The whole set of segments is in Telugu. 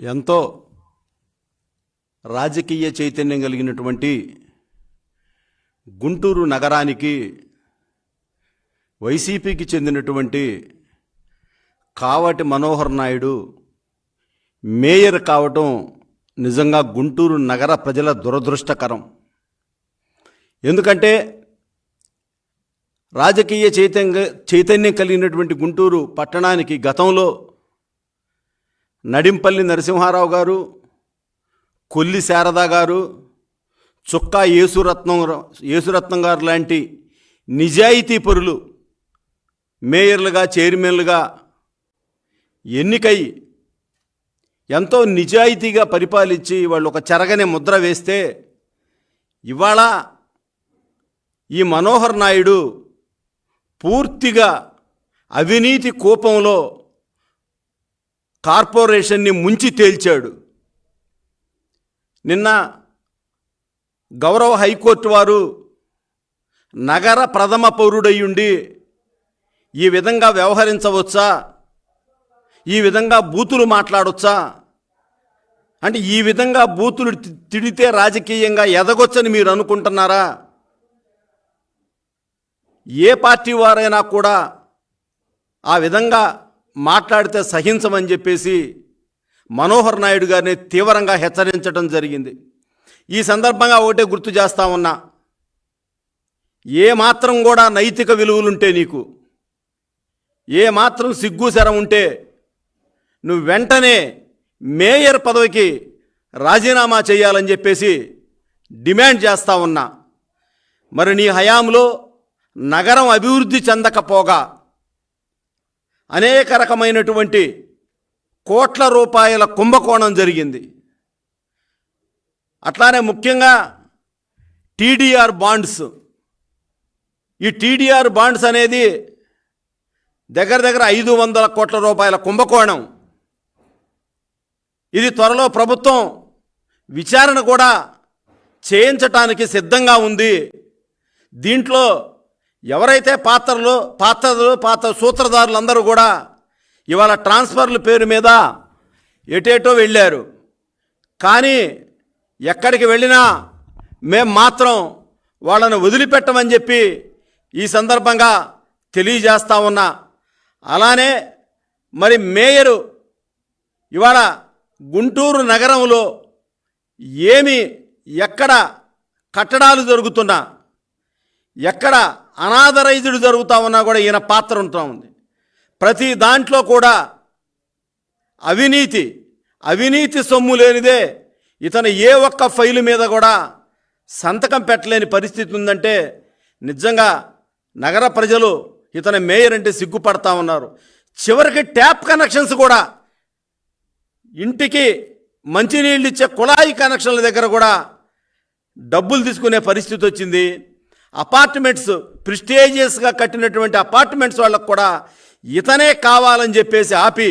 ఎంతో రాజకీయ చైతన్యం కలిగినటువంటి గుంటూరు నగరానికి వైసీపీకి చెందినటువంటి కావటి మనోహర్ నాయుడు మేయర్ కావటం నిజంగా గుంటూరు నగర ప్రజల దురదృష్టకరం. ఎందుకంటే రాజకీయ చైతన్య చైతన్యం కలిగినటువంటి గుంటూరు పట్టణానికి గతంలో నడింపల్లి నరసింహారావు గారు కొల్లి శారదా గారు చుక్కా యేసురత్నం యేసురత్నం గారు లాంటి నిజాయితీ పరులు మేయర్లుగా చైర్మన్లుగా ఎన్నికై ఎంతో నిజాయితీగా పరిపాలించి వాళ్ళు ఒక చెరగని ముద్ర వేస్తే ఇవాళ ఈ మనోహర్ నాయుడు పూర్తిగా అవినీతి కూపంలో కార్పొరేషన్ని ముంచి తేల్చాడు. నిన్న గౌరవ హైకోర్టు వారు నగర ప్రథమ పౌరుడయ్యుండి ఈ విధంగా వ్యవహరించవచ్చా? ఈ విధంగా బూతులు మాట్లాడొచ్చా? అంటే ఈ విధంగా బూతులు తిడితే రాజకీయంగా ఎదగొచ్చని మీరు అనుకుంటున్నారా? ఏ పార్టీ వారైనా కూడా ఆ విధంగా మాట్లాడితే సహించమని చెప్పేసి మనోహర్ నాయుడు గారిని తీవ్రంగా హెచ్చరించడం జరిగింది. ఈ సందర్భంగా ఒకటే గుర్తు చేస్తా ఉన్నా. ఏ మాత్రం కూడా నైతిక విలువలుంటే నీకు ఏ మాత్రం సిగ్గు ఉంటే నువ్వు వెంటనే మేయర్ పదవికి రాజీనామా చేయాలని చెప్పేసి డిమాండ్ చేస్తా ఉన్నా. మరి నీ హయాంలో నగరం అభివృద్ధి చెందకపోగా అనేక రకమైనటువంటి కోట్ల రూపాయల కుంభకోణం జరిగింది. అట్లానే ముఖ్యంగా టీడీఆర్ బాండ్స్. ఈ టీడీఆర్ బాండ్స్ అనేది దగ్గర దగ్గర ఐదు వందల కోట్ల రూపాయల కుంభకోణం. ఇది త్వరలో ప్రభుత్వం విచారణ కూడా చేయించటానికి సిద్ధంగా ఉంది. దీంట్లో ఎవరైతే పాత్రలు పాత్రలు పాత్ర సూత్రధారులందరూ కూడా ఇవాళ ట్రాన్స్ఫర్ల పేరు మీద ఎటేటో వెళ్ళారు. కానీ ఎక్కడికి వెళ్ళినా మేం మాత్రం వాళ్ళను వదిలిపెట్టమని చెప్పి ఈ సందర్భంగా తెలియజేస్తా ఉన్నా. అలానే మరి మేయరు ఇవాళ గుంటూరు నగరంలో ఏమి ఎక్కడ కట్టడాలు జరుగుతున్నా ఎక్కడ అనాథరైజ్డ్ జరుగుతా ఉన్నా కూడా ఈయన పాత్ర ఉంటా ఉంది. ప్రతి దాంట్లో కూడా అవినీతి అవినీతి సొమ్ము లేనిదే ఇతను ఏ ఒక్క ఫైలు మీద కూడా సంతకం పెట్టలేని పరిస్థితి ఉందంటే నిజంగా నగర ప్రజలు ఇతని మేయర్ అంటే సిగ్గుపడతా ఉన్నారు. చివరికి ట్యాప్ కనెక్షన్స్ కూడా ఇంటికి మంచినీళ్ళు ఇచ్చే కుళాయి కనెక్షన్ల దగ్గర కూడా డబ్బులు తీసుకునే పరిస్థితి వచ్చింది. అపార్ట్మెంట్స్ ప్రిస్టేజియస్గా కట్టినటువంటి అపార్ట్మెంట్స్ వాళ్ళకు కూడా ఇతనే కావాలని చెప్పేసి ఆపి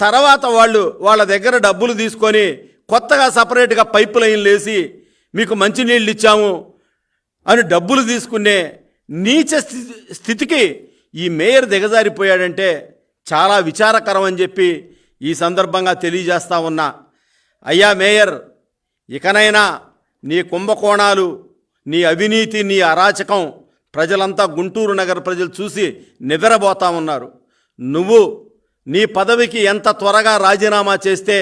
తర్వాత వాళ్ళు వాళ్ళ దగ్గర డబ్బులు తీసుకొని కొత్తగా సపరేట్గా పైప్ లైన్లు వేసి మీకు మంచినీళ్ళు ఇచ్చాము అని డబ్బులు తీసుకునే నీచ స్థితి స్థితికి ఈ మేయర్ దిగజారిపోయాడంటే చాలా విచారకరం అని చెప్పి ఈ సందర్భంగా తెలియజేస్తా ఉన్నా. అయ్యా మేయర్ ఇకనైనా నీ కుంభకోణాలు నీ అవినీతి నీ అరాచకం ప్రజలంతా గుంటూరు నగర ప్రజలు చూసి నిద్రపోతా ఉన్నారు. నువ్వు నీ పదవికి ఎంత త్వరగా రాజీనామా చేస్తే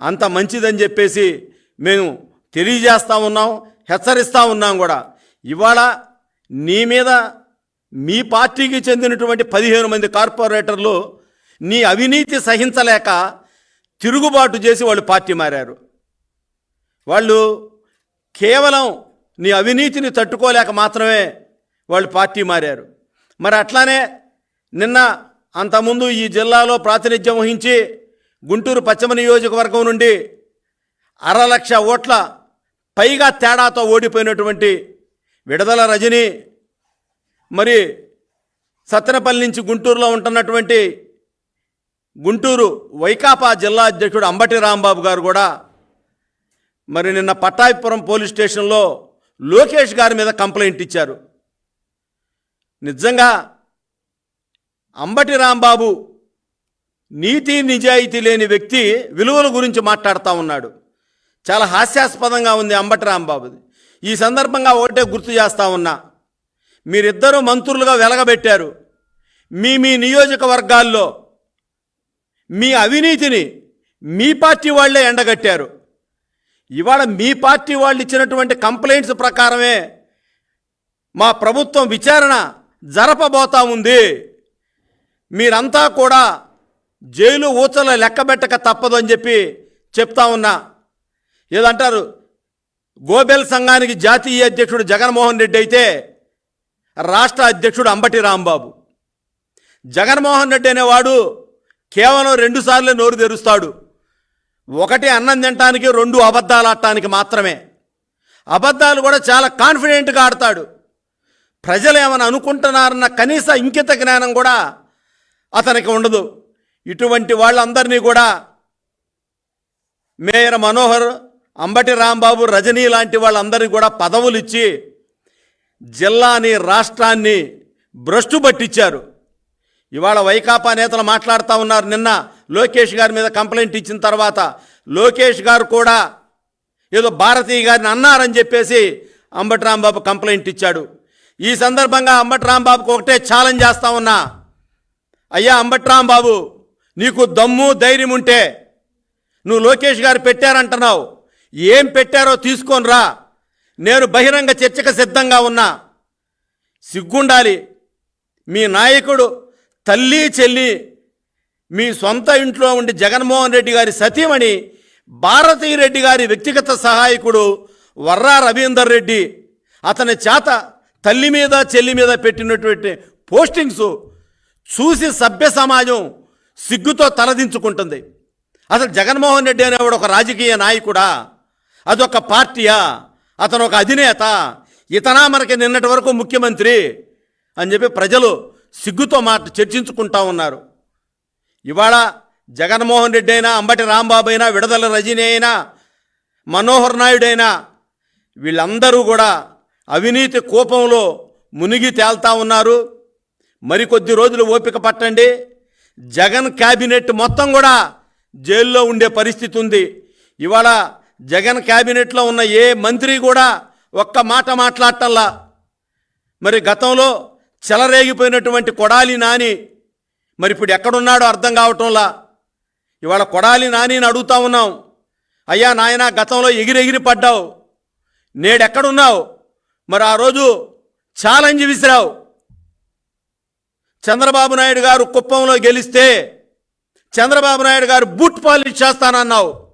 అంత మంచిదని చెప్పేసి మేము తెలియజేస్తూ ఉన్నాం హెచ్చరిస్తూ ఉన్నాం కూడా. ఇవాళ నీ మీద మీ పార్టీకి చెందినటువంటి పదిహేను మంది కార్పొరేటర్లు నీ అవినీతి సహించలేక తిరుగుబాటు చేసి వాళ్ళు పార్టీ మారారు. వాళ్ళు కేవలం నీ అవినీతిని తట్టుకోలేక మాత్రమే వాళ్ళు పార్టీ మారారు. మరి అట్లానే నిన్న అంతకుముందు ఈ జిల్లాలో ప్రాతినిధ్యం వహించి గుంటూరు పశ్చిమ నియోజకవర్గం నుండి అర లక్ష ఓట్ల పైగా తేడాతో ఓడిపోయినటువంటి విడదల రజని మరి సత్తెనపల్లి నుంచి గుంటూరులో ఉంటున్నటువంటి గుంటూరు వైకాపా జిల్లా అధ్యక్షుడు అంబటి రాంబాబు గారు కూడా మరి నిన్న పట్టాభిపురం పోలీస్ స్టేషన్లో లోకేష్ గారి మీద కంప్లైంట్ ఇచ్చారు. నిజంగా అంబటి రాంబాబు నీతి నిజాయితీ లేని వ్యక్తి విలువల గురించి మాట్లాడుతూ ఉన్నాడు. చాలా హాస్యాస్పదంగా ఉంది అంబటి రాంబాబుది. ఈ సందర్భంగా ఒకటే గుర్తు చేస్తా ఉన్నా. మీరిద్దరూ మంత్రులుగా వెలగబెట్టారు. మీ మీ నియోజకవర్గాల్లో మీ అవినీతిని మీ పార్టీ వాళ్ళే ఎండగట్టారు. ఇవాళ మీ పార్టీ వాళ్ళు ఇచ్చినటువంటి కంప్లైంట్స్ ప్రకారమే మా ప్రభుత్వం విచారణ జరపబోతా ఉంది. మీరంతా కూడా జైలు ఊచల లెక్కబెట్టక తప్పదు అని చెప్పి చెప్తా ఉన్నా. ఏదంటారు? గోబెల్ సంఘానికి జాతీయ అధ్యక్షుడు జగన్మోహన్ రెడ్డి అయితే రాష్ట్ర అధ్యక్షుడు అంబటి రాంబాబు. జగన్మోహన్ రెడ్డి అనేవాడు కేవలం రెండుసార్లే నోరు తెరుస్తాడు. ఒకటి అన్నం తినటానికి రెండు అబద్ధాలు ఆడటానికి మాత్రమే. అబద్ధాలు కూడా చాలా కాన్ఫిడెంట్గా ఆడతాడు. ప్రజలు ఏమైనా అనుకుంటున్నారన్న కనీస ఇంకిత జ్ఞానం కూడా అతనికి ఉండదు. ఇటువంటి వాళ్ళందరినీ కూడా మేయర్ మనోహర్ అంబటి రాంబాబు రజనీ లాంటి వాళ్ళందరినీ కూడా పదవులు ఇచ్చి జిల్లాని రాష్ట్రాన్ని భ్రష్టు పట్టించారు. ఇవాళ వైకాపా నేతలు మాట్లాడుతూ ఉన్నారు నిన్న. లోకేష్ గారి మీద కంప్లైంట్ ఇచ్చిన తర్వాత లోకేష్ గారు కూడా ఏదో భారతీయ గారిని అన్నారని చెప్పేసి అంబటి రాంబాబు కంప్లైంట్ ఇచ్చాడు. ఈ సందర్భంగా అంబటి రాంబాబుకు ఒకటే ఛాలెంజ్ చేస్తా ఉన్నా. అయ్యా అంబటి రాంబాబు నీకు దమ్ము ధైర్యం ఉంటే నువ్వు లోకేష్ గారు పెట్టారంటున్నావు. ఏం పెట్టారో తీసుకొని రా. నేను బహిరంగ చర్చకు సిద్ధంగా ఉన్నా. సిగ్గుండాలి. మీ నాయకుడు తల్లి చెల్లి మీ సొంత ఇంట్లో ఉండి జగన్మోహన్ రెడ్డి గారి సతీమణి భారతీ రెడ్డి గారి వ్యక్తిగత సహాయకుడు వర్రా రవీందర్ రెడ్డి అతని చేత తల్లి మీద చెల్లి మీద పెట్టినటువంటి పోస్టింగ్స్ చూసి సభ్య సమాజం సిగ్గుతో తలదించుకుంటుంది. అసలు జగన్మోహన్ రెడ్డి అనేవాడు ఒక రాజకీయ నాయకుడా? అదొక పార్టీయా? అతను ఒక అధినేత? ఇతనా మనకి నిన్నటి వరకు ముఖ్యమంత్రి? అని చెప్పి ప్రజలు సిగ్గుతో మాట చర్చించుకుంటా ఉన్నారు. ఇవాళ జగన్మోహన్ రెడ్డి అయినా అంబటి రాంబాబు అయినా విడదల రజనీ అయినా మనోహర్ నాయుడైనా వీళ్ళందరూ కూడా అవినీతి కూపంలో మునిగి తేల్తా ఉన్నారు. మరికొద్ది రోజులు ఓపిక పట్టండి. జగన్ క్యాబినెట్ మొత్తం కూడా జైల్లో ఉండే పరిస్థితి ఉంది. ఇవాళ జగన్ క్యాబినెట్లో ఉన్న ఏ మంత్రి కూడా ఒక్క మాట మాట్లాడటంలా. మరి గతంలో చెలరేగిపోయినటువంటి కొడాలి నాని మరి ఇప్పుడు ఎక్కడున్నాడో అర్థం కావటంలా? ఇవాళ కొడాలి నానిని అడుగుతా ఉన్నాం. అయ్యా నాయన గతంలో ఎగిరెగిరి పడ్డావు. నేడెక్కడున్నావు? మరి ఆ రోజు ఛాలెంజ్ విసిరావు. చంద్రబాబు నాయుడు గారు కుప్పంలో గెలిస్తే చంద్రబాబు నాయుడు గారు బూట్ పాలిష్ చేస్తానన్నావు.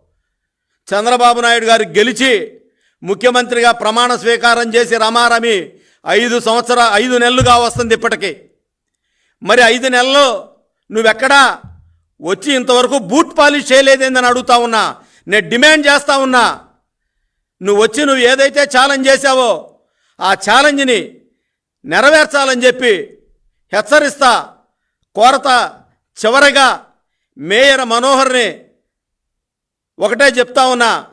చంద్రబాబు నాయుడు గారు గెలిచి ముఖ్యమంత్రిగా ప్రమాణ స్వీకారం చేసి రమారమి ఐదు సంవత్సర ఐదు నెలలుగా వస్తుంది ఇప్పటికీ. మరి ఐదు నెలల్లో నువ్వెక్కడా? వచ్చి ఇంతవరకు బూట్ పాలిష్ చేయలేదేందని అడుగుతా ఉన్నా. నేను డిమాండ్ చేస్తా ఉన్నా. నువ్వు వచ్చి నువ్వు ఏదైతే ఛాలెంజ్ చేశావో ఆ ఛాలెంజ్ని నెరవేర్చాలని చెప్పి హెచ్చరిస్తా కోరత చివరగా మేయర్ మనోహర్ని ఒకటే చెప్తా ఉన్నా.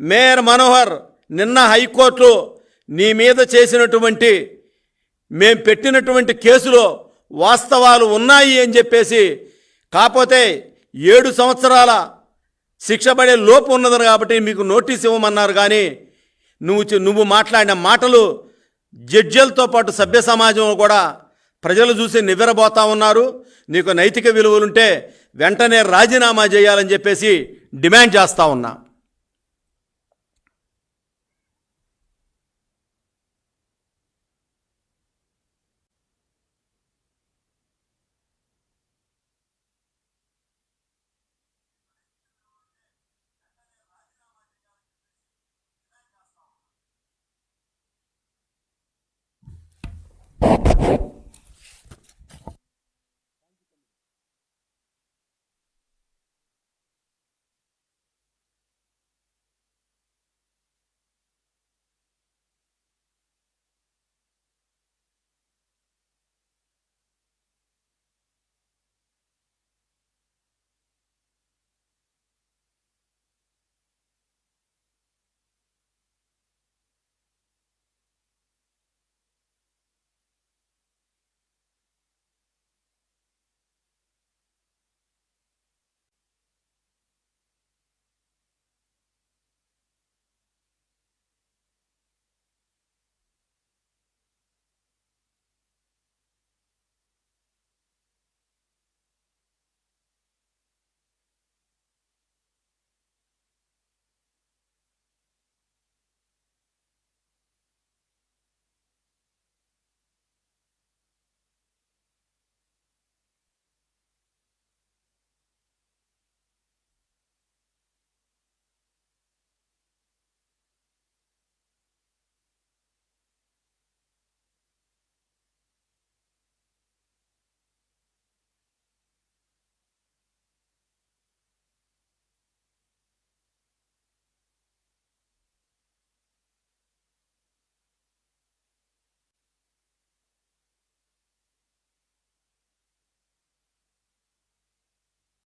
మేయర్ మనోహర్ నిన్న హైకోర్టు నీ మీద చేసినటువంటి మేం పెట్టినటువంటి కేసులో వాస్తవాలు ఉన్నాయి అని చెప్పేసి కాకపోతే ఏడు సంవత్సరాల శిక్ష పడే లోపు ఉన్నది కాబట్టి మీకు నోటీస్ ఇవ్వమన్నారు కానీ నువ్వు నువ్వు మాట్లాడిన మాటలు జడ్జీలతో పాటు సభ్య సమాజం కూడా ప్రజలు చూసి నివ్వెరబోతా ఉన్నారు. నీకు నైతిక విలువలుంటే వెంటనే రాజీనామా చేయాలని చెప్పేసి డిమాండ్ చేస్తూ ఉన్నా.